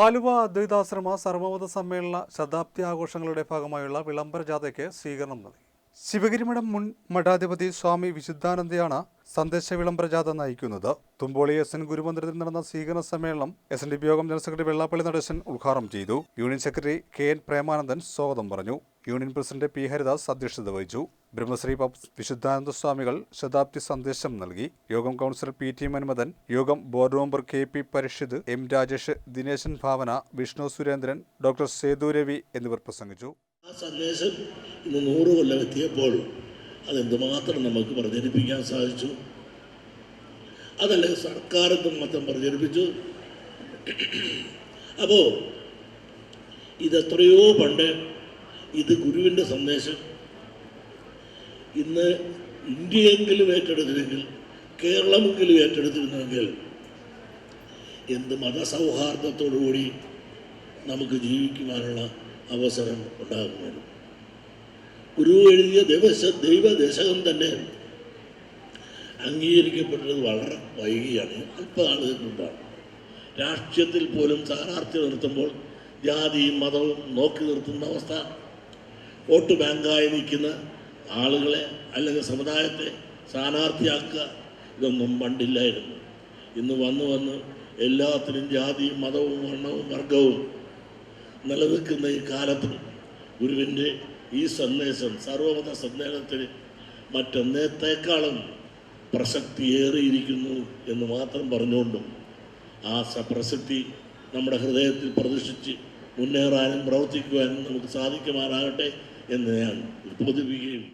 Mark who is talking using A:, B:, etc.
A: ആലുവ അദ്വൈതാശ്രമ സർവമത സമ്മേളന ശതാബ്ദി ആഘോഷങ്ങളുടെ ഭാഗമായുള്ള വിളംബര ജാഥയ്ക്ക് സ്വീകരണം നൽകി. ശിവഗിരിമഠം മുൻ മഠാധിപതി സ്വാമി വിശുദ്ധാനന്ദയാണ് സന്ദേശ വിളംബര ജാഥ നയിക്കുന്നത്. തുമ്പോളി എസ് എൻ ഗുരുമന്ദിരത്തിൽ നടന്ന സ്വീകരണ സമ്മേളനം S N D P Yogam general secretary Vellappally Natesan ഉദ്ഘാടനം ചെയ്തു. Union secretary K N Premanandan സ്വാഗതം പറഞ്ഞു. യൂണിയൻ പ്രസിഡന്റ് പി ഹരിദാസ് അധ്യക്ഷത വഹിച്ചു. ബ്രഹ്മശ്രീ വിശുദ്ധാനന്ദ സ്വാമികൾ ശതാബ്ദി സന്ദേശം നൽകി. യോഗം councillor P T Manmadhan Yogam board member K P Parishith M Rajesh Dineshan Bhavana Vishnu Surendran doctor Sethu Ravi എന്നിവർ പ്രസംഗിച്ചു.
B: ആ സന്ദേശം ഇന്ന് നൂറ് കൊല്ലം എത്തിയപ്പോൾ അതെന്തുമാത്രം നമുക്ക് പ്രചരിപ്പിക്കാൻ സാധിച്ചു? അതല്ലേ സർക്കാർ എന്തുമാത്രം പ്രചരിപ്പിച്ചു? അപ്പോൾ ഇതെത്രയോ പണ്ട് ഇത് ഗുരുവിന്റെ സന്ദേശം ഇന്ന് ഇന്ത്യയെങ്കിലും ഏറ്റെടുത്തില്ലെങ്കിൽ കേരളമെങ്കിലും ഏറ്റെടുത്തിരുന്നെങ്കിൽ എന്ത് മതസൗഹാർദ്ദത്തോടുകൂടി നമുക്ക് ജീവിക്കുവാനുള്ള അവസരം ഉണ്ടാകുമായിരുന്നു. ഗുരു എഴുതിയ ദേവശ ദൈവദശകം തന്നെ അംഗീകരിക്കപ്പെട്ടത് വളരെ വൈകിയാണ് അല്പ നാളുകൾ മുമ്പാണ്. രാഷ്ട്രീയത്തിൽ പോലും സ്ഥാനാർത്ഥി നിർത്തുമ്പോൾ ജാതിയും മതവും നോക്കി നിർത്തുന്ന അവസ്ഥ വോട്ട് ബാങ്കായി നിൽക്കുന്ന ആളുകളെ അല്ലെങ്കിൽ സമുദായത്തെ സ്ഥാനാർത്ഥിയാക്കുക ഇതൊന്നും പണ്ടില്ലായിരുന്നു. ഇന്ന് വന്നു വന്ന് എല്ലാത്തിനും ജാതിയും മതവും വർണവും വർഗവും നിലനിൽക്കുന്ന ഈ കാലത്ത് ഗുരുവിന്റെ ഈ സന്ദേശം സർവമത സന്ദേശത്തിന് മറ്റൊന്നേത്തേക്കാളും പ്രസക്തിയേറിയിരിക്കുന്നു എന്ന് മാത്രം പറഞ്ഞുകൊണ്ടും ആ പ്രസക്തി നമ്മുടെ ഹൃദയത്തിൽ പ്രതിഷ്ഠിച്ച് മുന്നേറാനും പ്രവർത്തിക്കുവാനും നമുക്ക് സാധിക്കുമാറാകട്ടെ. എന്ന് ഞാൻ ഉദ്ബോധിപ്പിക്കുകയും